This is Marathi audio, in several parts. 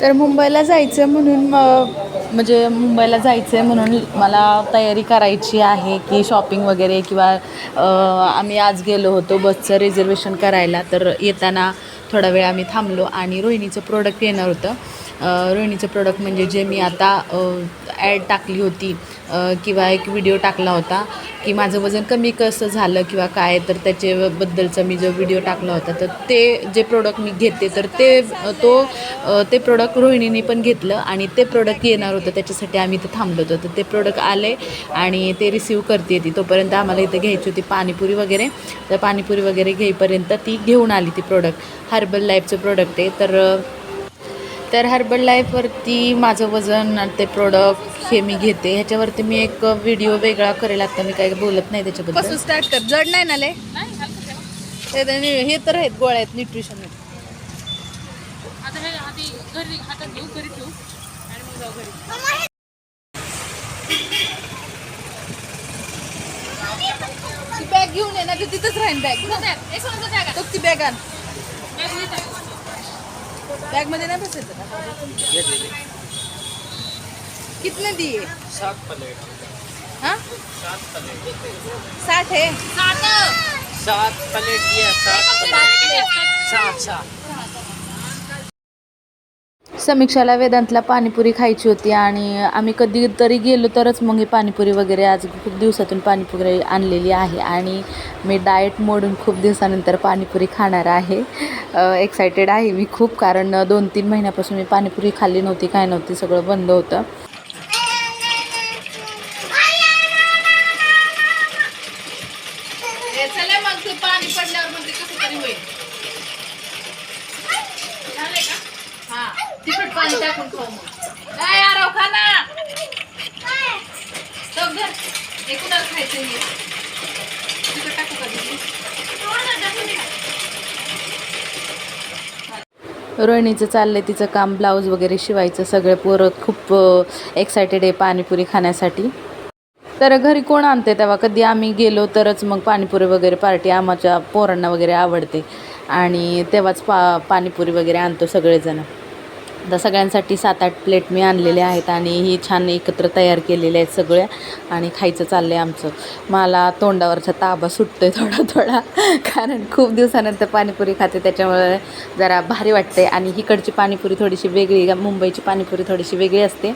तर मुंबईला जायचं म्हणून म्हणजे मुंबईला जायचं आहे म्हणून मला तयारी करायची आहे की शॉपिंग वगैरे किंवा आम्ही आज गेलो होतो बसचं रिझर्वेशन करायला. तर येताना थोडा वेळ आम्ही थांबलो आणि रोहिणीचं प्रोडक्ट येणार होतं. रोहिणीचं प्रोडक्ट म्हणजे जे मी आता ॲड टाकली होती किंवा एक व्हिडिओ टाकला होता की माझं वजन कमी कसं झालं किंवा काय तर त्याच्याबद्दलचा मी जो व्हिडिओ टाकला होता तर ते जे प्रोडक्ट मी घेते तर ते तो ते प्रोडक्ट रोहिणीने पण घेतलं आणि ते प्रोडक्ट येणार होतं त्याच्यासाठी आम्ही इथं थांबलो होतो. तर ते प्रोडक्ट आले आणि ते रिसीव करते ती. तोपर्यंत आम्हाला इथं घ्यायची होती पाणीपुरी वगैरे. तर पाणीपुरी वगैरे घेईपर्यंत ती घेऊन आली ती प्रोडक्ट हर्बल लाईफचं प्रोडक्ट आहे. तर तर हर्बल लाईफवरती माझं वजन आणि ते प्रोडक्ट हे मी घेते. ह्याच्यावरती मी एक व्हिडिओ वेगळा करेल. आता मी काही बोलत नाही त्याच्याबद्दल. स्टार्ट कर. जड नाही ना ते हे तर आहेत गोळ्या आहेत न्यूट्रिशन आता हे आधी घरी हातात घेऊ घरी ठेवू. आणि मग जाऊ घरी. ती बॅग घेऊन ये ना तर तिथंच राहील बॅग हे तो ती बॅग आण. बॅग बॅगमध्ये नाही बसायचं का? कितने दिए? सात प्लेट. हाँ? सात प्लेट. साठ है? सात. प्लेट दिया सात प्लेट. सात सात. समीक्षाला वेदांतला पाणीपुरी खायची होती आणि आम्ही कधीतरी गेलो तरच मग ही पाणीपुरी वगैरे आज खूप दिवसातून पाणीपुरी आणलेली आहे आणि मी डाएट मोडून खूप दिवसानंतर पाणीपुरी खाणार आहे. एक्सायटेड आहे मी खूप कारण दोन तीन महिन्यापासून मी पाणीपुरी खाल्ली नव्हती काय नव्हती सगळं बंद होतं. पाणी पडल्यावर म्हणजे कसं तरी होईल. झालंय का? हा. तिखट पाणी टाकून खाऊ मग. काय यार खा ना तो घर हे खायचं हे? तिखट टाकू का रोहिणीचं चाललंय तिचं काम ब्लाऊज वगैरे शिवायचं. सगळे पोरं खूप एक्सायटेड आहे पाणीपुरी खाण्यासाठी. तर घरी कोण आणते तेव्हा? कधी आम्ही गेलो तरच मग पाणीपुरी वगैरे पार्टी आम्हाच्या पोरांना वगैरे आवडते. आणि तेव्हाच पा पाणीपुरी वगैरे आणतो सगळेजण. आता सगळ्यांसाठी सात आठ प्लेट मी आणलेले आहेत आणि ही छान एकत्र तयार केलेले आहेत सगळ्या आणि खायचं चाललं आहे आमचं. मला तोंडावरचा ताबा सुटतो आहे थोडा थोडा. कारण खूप दिवसानंतर पाणीपुरी खाते त्याच्यामुळे जरा भारी वाटते आणि इकडची पाणीपुरी थोडीशी वेगळी मुंबईची पाणीपुरी थोडीशी वेगळी असते.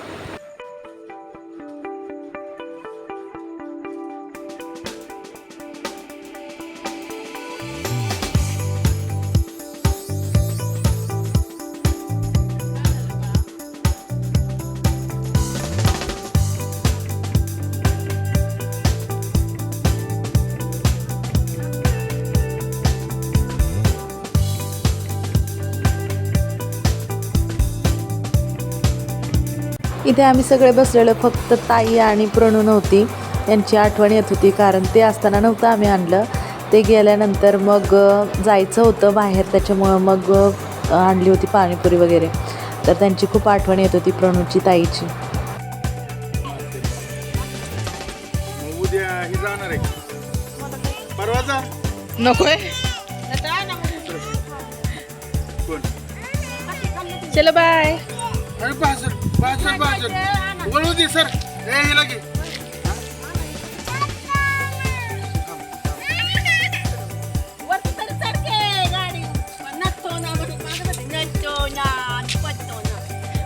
इथे आम्ही सगळे बसलेलो फक्त ताई आणि प्रणू नव्हती. त्यांची आठवण येत होती कारण ते असताना नव्हतं आम्ही आणलं. ते गेल्यानंतर मग जायचं होतं बाहेर त्याच्यामुळं मग आणली होती पाणीपुरी वगैरे. तर त्यांची खूप आठवण येत होती प्रणूची ताईची. मग उद्या ही जाणार आहे. परवाचा नकोय? चलो बाय अरे बाजर बाजर दे सर. ए हिला घे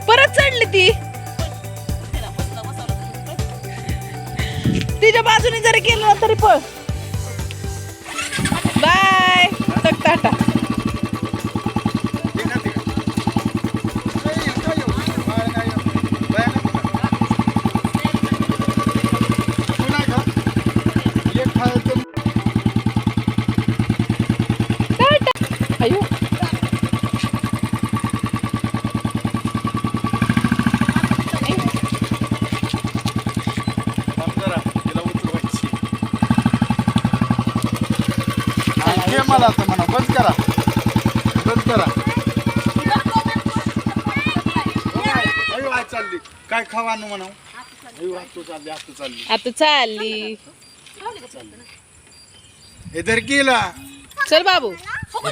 परत चढली ती. तिच्या बाजूने जरी गेलं तरी पळ. बाय. टाटा मला म्हणा बंद करा. बंद करा. चालली? काय खावा आणू म्हणा आता चालली. हे तर चल बाबू.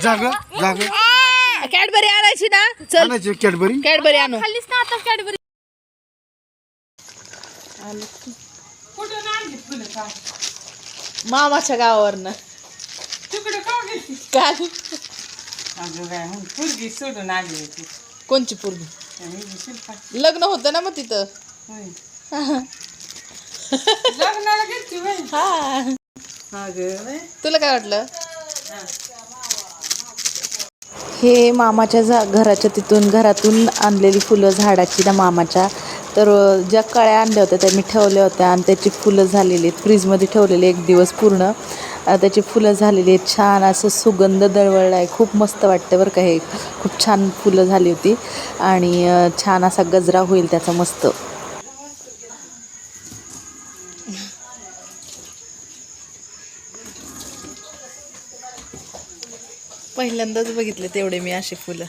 जाग जाग. कॅडबरी आणायची ना? चल. Cadbury Cadbury? कॅडबरी आणू. गावावर ना मामाच्या गावावरनं. काल अगं काय मग पोरगी सोडून आली होती. कोणची पूर्वी आणि ही शिल्पा लग्न होतं ना मग तिथं? होय. लग्नाला गेलती होय. हा. अगं बाई. तुला काय वाटलं? हे. मामाच्या जा घराच्या तिथून घरातून आणलेली फुलं झाडाची ना मामाच्या. तर अ, ज्या कळ्या आणल्या होत्या त्या मी ठेवल्या होत्या आणि त्याची फुलं झालेली आहेत. फ्रीजमध्ये ठेवलेली एक दिवस पूर्ण. त्याची फुलं झालेली आहेत. छान असं सुगंध दळवळला आहे खूप मस्त वाटतं बरं का हे. खूप छान फुलं झाली होती. आणि छान असा गजरा होईल त्याचा मस्त. पहिल्यांदाच बघितले तेवढे मी असे फुलं.